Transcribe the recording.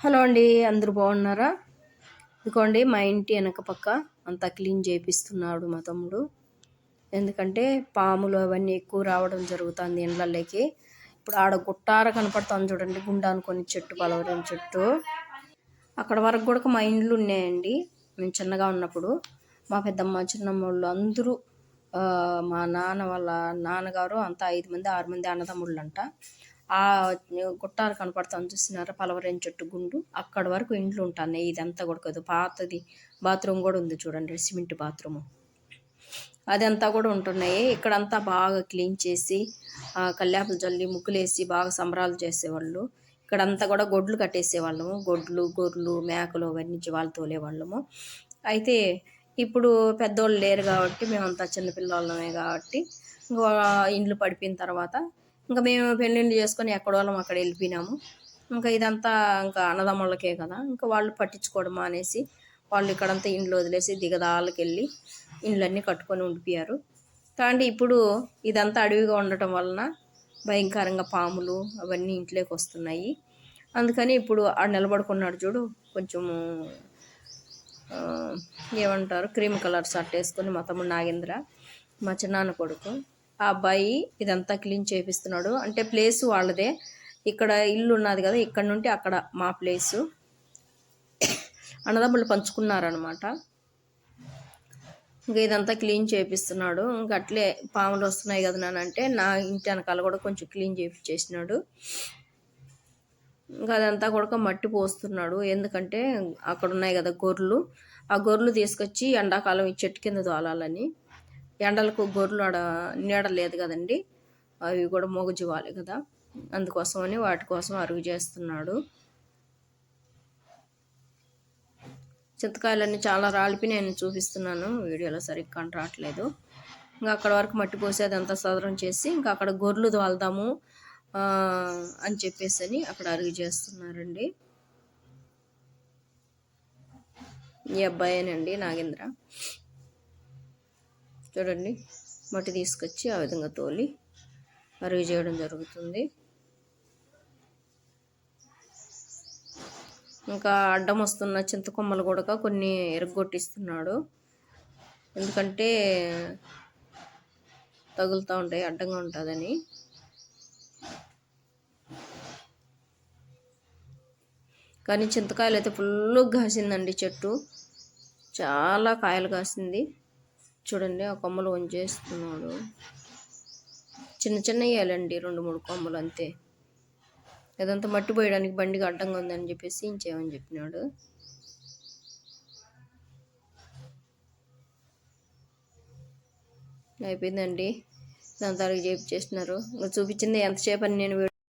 Hello అండి అందరూ బాగున్నారా? ఇదిగోండి మా ఇంటి వెనక పక్క అంతా క్లీన్ చేపిస్తున్నాడు మా తమ్ముడు. ఎందుకంటే పాములు అవన్నీ ఎక్కువ రావడం జరుగుతుంది ఇండ్లలోకి ఇప్పుడు ఆడ గుట్టార కనపడుతుంది చూడండి గుండా అనుకొని చెట్టు పలవరం చెట్టు. అక్కడ వరకు కూడా మా ఇండ్లు ఉన్నాయండి మేము చిన్నగా ఉన్నప్పుడు. మా పెద్దమ్మ చిన్నమ్మ వాళ్ళు అందరూ మా నాన్న వాళ్ళ నాన్నగారు అంతా ఐదు మంది ఆరు మంది అన్నదమ్ముళ్ళు అంట ఆ గుట్టాలు కనపడతాను చూసినారా? పలవరేం చెట్టు గుండు. అక్కడ వరకు ఇండ్లు ఉంటాను ఇదంతా కూడా కదా. పాతది బాత్రూమ్ కూడా ఉంది చూడండి సిమెంట్ బాత్రూమ్. అదంతా కూడా ఉంటున్నాయి. ఇక్కడంతా బాగా క్లీన్ చేసి కల్లాపులు జల్లి ముగ్గులేసి బాగా సంబరాలు చేసేవాళ్ళు. ఇక్కడంతా కూడా గొడ్లు కట్టేసేవాళ్ళము. గొడ్లు గొర్రెలు మేకలు అవన్నీ వాళ్ళు తోలేవాళ్ళము. అయితే ఇప్పుడు పెద్దోళ్ళు లేరు కాబట్టి మేమంతా చిన్నపిల్లలమే కాబట్టి ఇండ్లు పడిపోయిన తర్వాత ఇంకా మేము పెళ్ళిళ్ళు చేసుకొని ఎక్కడ వాళ్ళం అక్కడ వెళ్ళిపోయినాము. ఇంకా ఇదంతా ఇంకా అన్నదమ్ముళ్ళకే కదా. ఇంకా వాళ్ళు పట్టించుకోవడం అనేసి వాళ్ళు ఇక్కడంతా ఇండ్లు వదిలేసి దిగదాలకి వెళ్ళి ఇండ్లన్నీ కట్టుకొని ఉండిపోయారు. కానీ ఇప్పుడు ఇదంతా అడవిగా ఉండటం వలన భయంకరంగా పాములు అవన్నీ ఇంట్లోకి వస్తున్నాయి. అందుకని ఇప్పుడు ఆ నిలబడుకున్నాడు చూడు కొంచెము ఏమంటారు క్రీమ్ కలర్ షర్ట్ వేసుకొని మా తమ్ముడు నాగేంద్ర మా చిన్నాన్న కొడుకు. ఆ అబ్బాయి ఇదంతా క్లీన్ చేపిస్తున్నాడు. అంటే ప్లేస్ వాళ్ళదే. ఇక్కడ ఇల్లు ఉన్నది కదా ఇక్కడ నుండి అక్కడ మా ప్లేసు. అన్నదమ్ములు పంచుకున్నారనమాట ఇంకా ఇదంతా క్లీన్ చేపిస్తున్నాడు. ఇంకా అట్లే పాములు వస్తున్నాయి కదా అంటే నా ఇంటి వెనకాల కూడా కొంచెం క్లీన్ చేపించేసినాడు ఇంకా అదంతా కూడా మట్టి పోస్తున్నాడు. ఎందుకంటే అక్కడ ఉన్నాయి కదా గొర్రెలు. ఆ గొర్రెలు తీసుకొచ్చి ఎండాకాలం ఈ చెట్టు కింద తోలాలని. ఎండలకు గొర్రెలు ఆడ నీడ లేదు కదండి. అవి కూడా మొగజీవాలి కదా. అందుకోసమని వాటి కోసం అరుగు చేస్తున్నాడు. చింతకాయలన్నీ చాలా రాలిపి నేను చూపిస్తున్నాను. వీడియోలో సరిగ్గా రావట్లేదు ఇంకా అక్కడ వరకు మట్టి పోసేది అంతా సదరం చేసి ఇంకా అక్కడ గొర్రెలు తోలుదాము అని చెప్పేసి అని అక్కడ అరుగు చేస్తున్నారండి. ఈ అబ్బాయేనండి నాగేంద్ర. చూడండి. మట్టి తీసుకొచ్చి ఆ విధంగా తోలి అరుగు చేయడం జరుగుతుంది. ఇంకా అడ్డం వస్తున్న చింతకొమ్మలు కూడా కొన్ని ఎరగొట్టిస్తున్నాడు. ఎందుకంటే తగులుతూ ఉంటాయి అడ్డంగా ఉంటుందని. కానీ చింతకాయలు అయితే ఫుల్ కాసిందండి చెట్టు. చాలా కాయలు కాసింది. చూడండి ఆ కొమ్మలు వంచేస్తున్నాడు చిన్న చిన్న వేయాలండి రెండు మూడు కొమ్మలు అంతే. అదంతా మట్టి పోయడానికి బండికి అడ్డంగా ఉందని చెప్పేసి ఇంచేమని చెప్పినాడు. అయిపోయిందండి. దాని తరగతి చేస్తున్నారు చూపించింది ఎంతసేపు అని నేను